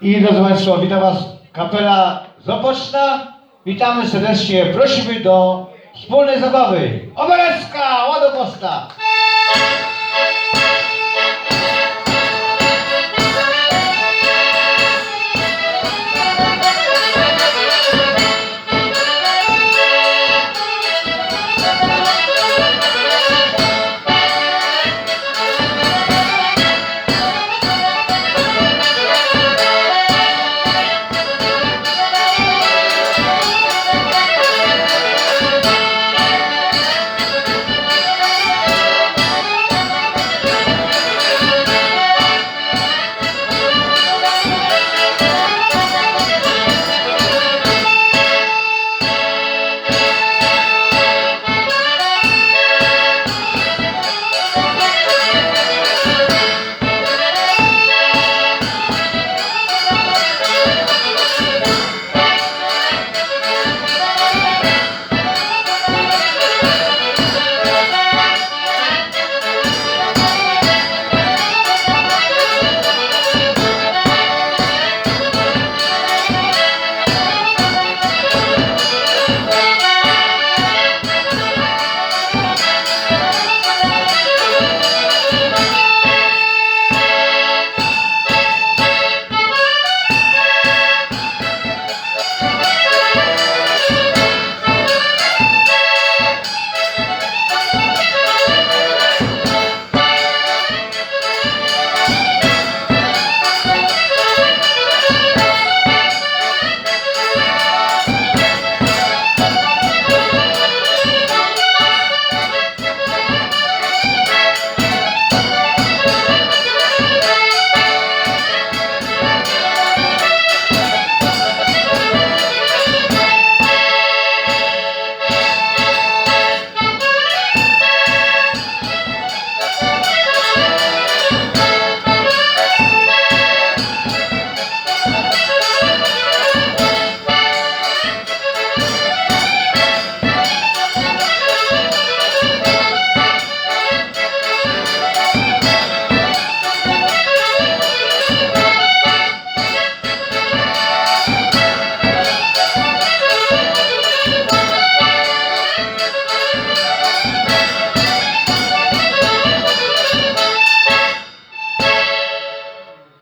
I drodzy Państwo, witam Was kapela z Witamy serdecznie, prosimy do wspólnej zabawy. Oberecka, ładomosta!